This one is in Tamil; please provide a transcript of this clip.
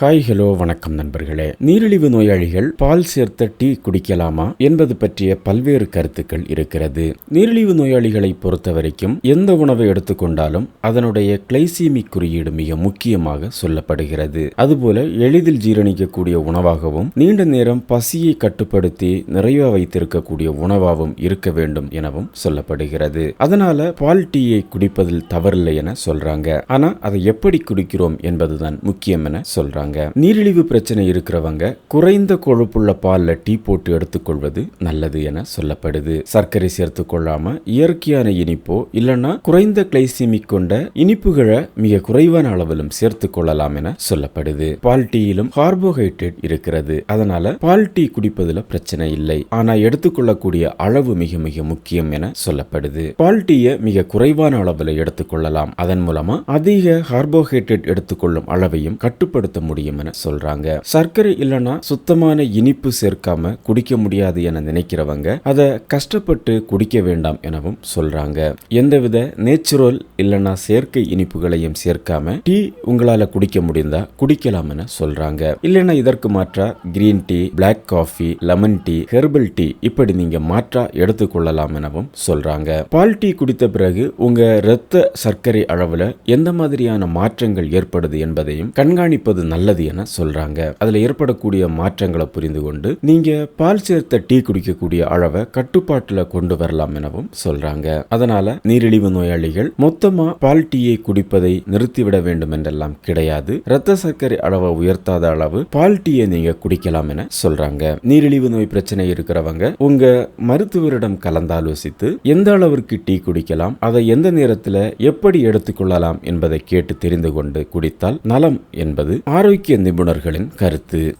ஹாய் ஹலோ வணக்கம் நண்பர்களே. நீரிழிவு நோயாளிகள் பால் சேர்த்த டீ குடிக்கலாமா என்பது பற்றிய பல்வேறு கருத்துக்கள் இருக்கிறது. நீரிழிவு நோயாளிகளை பொறுத்த வரைக்கும் எந்த உணவை எடுத்துக்கொண்டாலும் அதனுடைய கிளைசீமிக் குறியீடு மிக முக்கியமாக சொல்லப்படுகிறது. அதுபோல எளிதில் ஜீரணிக்கக்கூடிய உணவாகவும் நீண்ட நேரம் பசியை கட்டுப்படுத்தி நிறைவா வைத்திருக்கக்கூடிய உணவாகவும் இருக்க வேண்டும் எனவும் சொல்லப்படுகிறது. அதனால பால் டீயை குடிப்பதில் தவறில்லை என சொல்றாங்க. ஆனா அதை எப்படி குடிக்கிறோம் என்பதுதான் முக்கியம் என சொல்றாங்க. நீரிழிவு பிரச்சனை இருக்கிறவங்க குறைந்த கொழுப்புள்ள பால்ல டீ போட்டு எடுத்துக்கொள்வது நல்லது என சொல்லப்படுது. சர்க்கரை சேர்த்து கொள்ளாம இயற்கையான இனிப்போ இல்லைன்னா குறைந்த கிளைசிமிக் கொண்ட இனிப்புகளை மிக குறைவான அளவிலும் சேர்த்து கொள்ளலாம் என சொல்லப்படுது. பால் டீயிலும் கார்போஹைட்ரேட் இருக்கிறது. அதனால பால் டீ குடிப்பதுல பிரச்சனை இல்லை. ஆனா எடுத்துக்கொள்ளக்கூடிய அளவு மிக மிக முக்கியம் என சொல்லப்படுது. பால் டீயை மிக குறைவான அளவில் எடுத்துக்கொள்ளலாம் அதன் மூலமா அதிக கார்போஹைட்ரேட் எடுத்துக்கொள்ளும் அளவையும் கட்டுப்படுத்த முடியும். என சொல்றாங்க. சர்க்கரை இல்லைன்னா சுத்தமான இனிப்பு சேர்க்காம குடிக்க முடியாது என நினைக்கிறவங்க அதை கஷ்டப்பட்டு குடிக்க வேண்டாம் எனவும் சொல்றாங்க. எந்தவித நேச்சுரல் இல்லைன்னா செயற்கை இனிப்புகளையும் சேர்க்காம டீ உங்களால குடிக்க முடிந்தா குடிக்கலாம் என சொல்றாங்க. இல்லைன்னா இதற்கு மாற்றா green tea black coffee lemon tea herbal tea இப்படி நீங்க மாற்றா எடுத்துக்கொள்ளலாம் எனவும் சொல்றாங்க. பால் டீ குடித்த பிறகு உங்க இரத்த சர்க்கரை அளவுல எந்த மாதிரியான மாற்றங்கள் ஏற்படுது என்பதையும் கண்காணிப்பது நல்ல நல்லது என சொல்றாங்க. அதுல ஏற்படக்கூடிய மாற்றங்களை புரிந்து கொண்டு நீங்க பால் சேர்த்த டீ குடிக்கக்கூடிய அளவை கட்டுப்பாட்டுல கொண்டு வரலாம் எனவும் சொல்றாங்க. அதனால நீரிழிவு நோயாளிகள் மொத்தமா பால் டீயை குடிப்பதை நிறுத்திவிட வேண்டும் என்றெல்லாம் கிடையாது. இரத்த சர்க்கரை அளவை உயர்த்தாத அளவு பால் டீயை நீங்க குடிக்கலாம் என சொல்றாங்க. நீரிழிவு நோய் பிரச்சனை இருக்கிறவங்க உங்க மருத்துவரிடம் கலந்தாலோசித்து எந்த அளவிற்கு டீ குடிக்கலாம் அதை எந்த நேரத்தில் எப்படி எடுத்துக்கொள்ளலாம் என்பதை கேட்டு தெரிந்து கொண்டு குடித்தால் நலம் என்பது ஆரோக்கிய நிபுணர்களின் கருத்து.